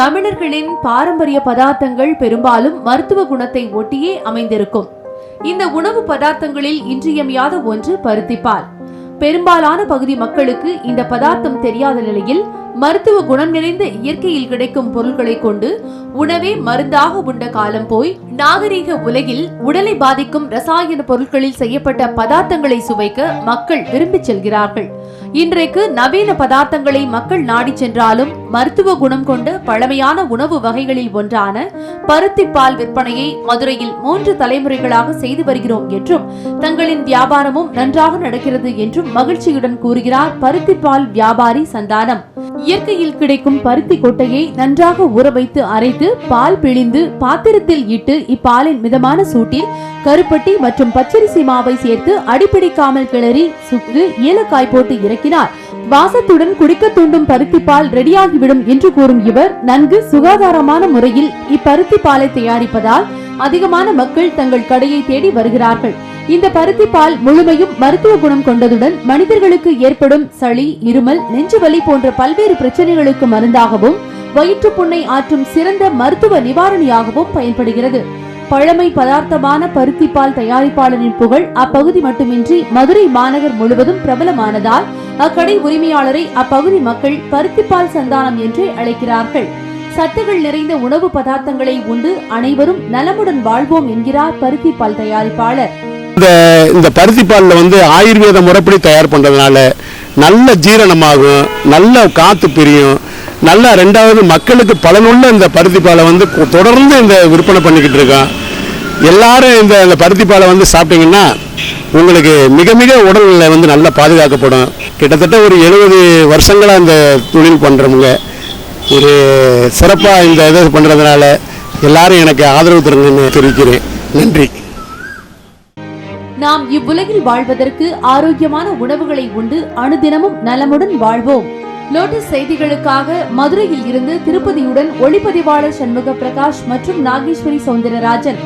தமிழர்களின் பாரம்பரிய பதார்த்தங்கள் பெரும்பாலும் மருத்துவ குணத்தை ஒட்டியே அமைந்திருக்கும். இந்த உணவு பதார்த்தங்களில் இன்றியமையாத ஒன்று பருத்திப்பால். பெரும்பாலான பகுதி மக்களுக்கு இந்த பதார்த்தம் தெரியாத நிலையில் மருத்துவ குணம் நிறைந்த இயற்கையில் கிடைக்கும் பொருட்களை கொண்டு உணவே மருந்தாக உண்ட காலம் போய் நாகரீக உலகில் உடலை பாதிக்கும் ரசாயன பொருட்களில் செய்யப்பட்ட பதார்த்தங்களை சுவைக்க மக்கள் விரும்பிச் செல்கிறார்கள். இன்றைக்கு நவீன பதார்த்தங்களை மக்கள் நாடிச் சென்றாலும் மருத்துவ குணம் கொண்ட பழமையான உணவு வகைகளில் ஒன்றான பருத்தி பால் விற்பனையை மதுரையில் மூன்று தலைமுறைகளாக செய்து வருகிறோம் என்றும் தங்களின் வியாபாரமும் நன்றாக நடக்கிறது என்றும் மகிழ்ச்சியுடன் கூறுகிறார் பருத்தி பால் வியாபாரி சந்தானம். இயற்கையில் கிடைக்கும் பருத்தி கொட்டையை நன்றாக ஊற வைத்து அரைத்து பால் பிழிந்து பாத்திரத்தில் இட்டு இப்பாலின் மிதமான சூட்டில் கருப்பட்டி மற்றும் பச்சரிசி மாவை சேர்த்து அடிப்பிடிக்காமல் கிளறி சுக்கு ஏலக்காய் போட்டு இறக்கினார். வாசத்துடன் குடிக்க தூண்டும் பருத்தி பால் ரெடியாகிவிடும் என்று கூறும் இவர் நன்கு சுகாதாரமான முறையில் இப்பருத்தி பாலை தயாரிப்பதால் அதிகமான மக்கள் தங்கள் கடையை தேடி வருகிறார்கள். இந்த பருத்தி பால் முழுமையும் மருத்துவ குணம் கொண்டதுடன் மனிதர்களுக்கு ஏற்படும் சளி இருமல் நெஞ்சுவலி போன்ற பல்வேறு பிரச்சனைகளுக்கு மருந்தாகவும் வயிற்றுப்புண்ணை ஆற்றும் சிறந்த மருத்துவ நிவாரணியாகவும் பயன்படுகிறது. பழமை பதார்த்தமான பருத்தி பால் தயாரிப்பாளரின் புகழ் அப்பகுதி மட்டுமின்றி மதுரை மாநகர் முழுவதும் பிரபலமானதால் அக்கடை உரிமையாளரை அப்பகுதி மக்கள் பருத்திப்பால் சந்தானம் என்றே அழைக்கிறார்கள். சத்துகள் நிறைந்த உணவு பதார்த்தங்களை உண்டு. அனைவரும் நலமுடன் வாழ்வோம் என்கிறார் பருத்தி பால் தயாரிப்பாளர். இந்த இந்த பருத்தி பாலில் வந்து ஆயுர்வேத முறைப்படி தயார் பண்ணுறதுனால நல்ல ஜீரணமாகும் நல்ல காற்று பிரியும். நல்லா ரெண்டாவது மக்களுக்கு பலனுள்ள இந்த பருத்தி பாலை வந்து தொடர்ந்து இந்த விற்பனை பண்ணிக்கிட்டு இருக்கோம். எல்லாரும் இந்த இந்த பருத்தி பாலை வந்து சாப்பிட்டீங்கன்னா உங்களுக்கு மிக மிக உடல்நிலை வந்து நல்லா பாதுகாக்கப்படும். கிட்டத்தட்ட ஒரு எழுபது வருஷங்களாக இந்த தொழில் பண்ணுறவங்க ஒரு சிறப்பாக இந்த இதை பண்ணுறதுனால எல்லாரும் எனக்கு ஆதரவு தருங்கன்னு தெரிவிக்கிறேன். நன்றி. நாம் இவ்வுலகில் வாழ்வதற்கு ஆரோக்கியமான உணவுகளை உண்டு அனுதினமும் நலமுடன் வாழ்வோம். லோட்டஸ் செய்திகளுக்காக மதுரையில் இருந்து திருப்பதியுடன் ஒளிப்பதிவாளர் சண்முக பிரகாஷ் மற்றும் நாகேஸ்வரி சௌந்தரராஜன்.